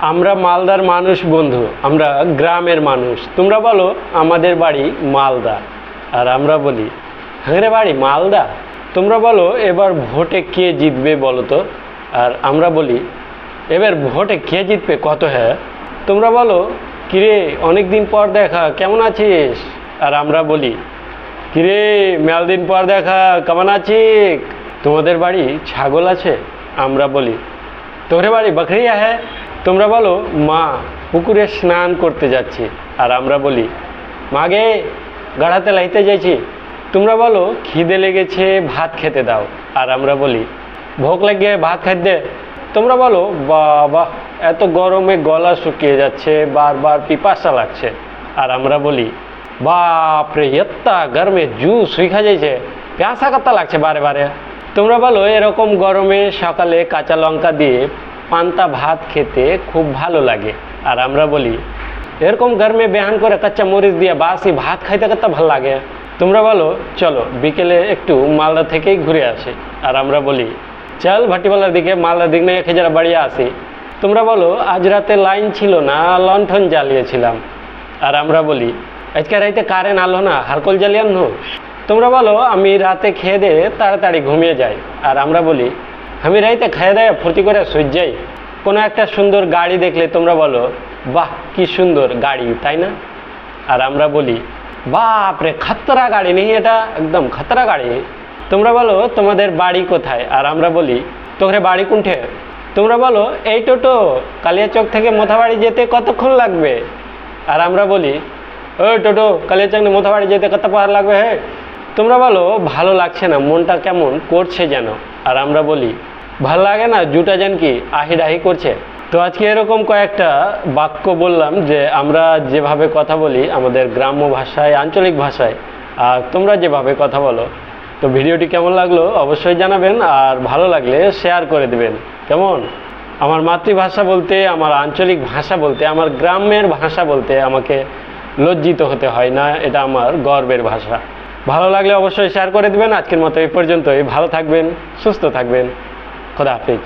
আমরা মালদার মানুষ বন্ধু, আমরা গ্রামের মানুষ। তোমরা বলো, আমাদের বাড়ি মালদা। আর আমরা বলি হ্যাঁ বাড়ি, মালদা? তোমরা বলো, এবার ভোটে কে জিতবে বলো তো? আর আমরা বলি, এবার ভোটে কে জিতবে? কত হ্যাঁ? তোমরা বলো, কিরে অনেক দিন পর দেখা, কেমন আছিস? আর আমরা বলি, কিরে মেল দিন পর দেখা, কেমন আছিস? তোমাদের বাড়ি ছাগল আছে? আমরা বলি, তোরে বাড়ি বকরিয়া হ্যাঁ? তোমরা বলো, মা, পুকুরে স্নান করতে যাচ্ছি। আর আমরা বলি মাগে গাড়াতে লাইতে যাইছি। তোমরা বলো, খিদে লেগেছে, ভাত খেতে দাও। আর আমরা বলি ভোগ লাগিয়ে ভাত খাইতে তোমরা বলো, বাবা, এত গরমে গলা শুকিয়ে যাচ্ছে, বারবার পিপাসা লাগছে। আর আমরা বলি বাপরে এত্তা গরমে জুস শুইখা যাইছে প্যাসা কাত্তা লাগছে বারে বারে। তোমরা বলো, এরকম গরমে সকালে কাঁচা লঙ্কা দিয়ে পান্তা ভাত খেতে খুব ভালো লাগে। আর আমরা বলি, এরকম গরমে বেহান করে কাঁচা মরিচ দিয়ে বাসি ভাত খাইতে করতে ভালো লাগে? তোমরা বলো, চলো, বিকেলে একটু মালদা থেকেই ঘুরে আসি। আর আমরা বলি, চল ভাটিবালার দিকে, মালদার দিক নিয়ে খেজারা বাড়িয়ে আসি। তোমরা বলো, আজ রাতে লাইন ছিল না, লণ্ঠন জ্বালিয়েছিলাম। আর আমরা বলি, আজকে রাইতে কারেন্ট আলো না হারকল জ্বালিয়ান নো তোমরা বলো, আমি রাতে খেয়ে দিয়ে তাড়াতাড়ি ঘুমিয়ে যাই। আর আমরা বলি আমি রাইতে খেয়ে দেয় ফুর্তি করে শুয়ে যাই। কোনো একটা সুন্দর গাড়ি দেখলে তোমরা বলো, বাহ, কি সুন্দর গাড়ি তাই না? আর আমরা বলি, বাপ রে, খতরা গাড়ি নেই এটা, একদম খাতরা গাড়ি। তোমরা বলো, তোমাদের বাড়ি কোথায়? আর আমরা বলি তোকে বাড়ি কোনঠে? তোমরা বলো, এই টোটো কালিয়াচক থেকে মোথাবাড়ি যেতে কতক্ষণ লাগবে? আর আমরা বলি, ওই টোটো কালিয়াচক মোথাবাড়ি যেতে কত পাহাড় লাগবে হে? তোমরা বলো, ভালো লাগছে না, মনটা কেমন, করছে যেন। আর আমরা বলি ভালো লাগে না? জুটা যেন কি? আহি ডাহি করছে। তো আজকে এরকম কয়েকটা বাক্য বললাম যে আমরা যেভাবে কথা বলি আমাদের গ্রাম্য ভাষায়, আঞ্চলিক ভাষায়, আর তোমরা যেভাবে কথা বলো। তো ভিডিওটি কেমন লাগল অবশ্যই জানাবেন, আর ভালো লাগলে শেয়ার করে দেবেন। কেমন? আমার মাতৃভাষা বলতে, আমার আঞ্চলিক ভাষা বলতে, আমার গ্রামের ভাষা বলতে আমাকে লজ্জিত হতে হয় না, এটা আমার গর্বের ভাষা। ভালো লাগলে অবশ্যই শেয়ার করে দেবেন। আজকের মতো এই পর্যন্তই। ভালো থাকবেন, সুস্থ থাকবেন। খোদা হাফিজ